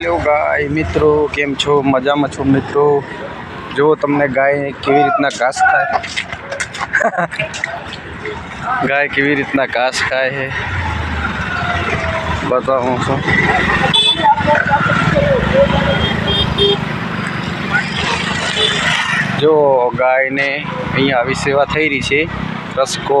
Hello ગાય મિત્રો કેમ છો મજામાં છો મિત્રો જો તમને ગાય કેવી રીતના ઘાસ ખાય ગાય કેવી રીતના ઘાસ ખાય છે બતાવું છું જો ગાયને અહીંયા આવી સેવા થઈ રહી છે રસકો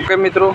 ઓકે મિત્રો?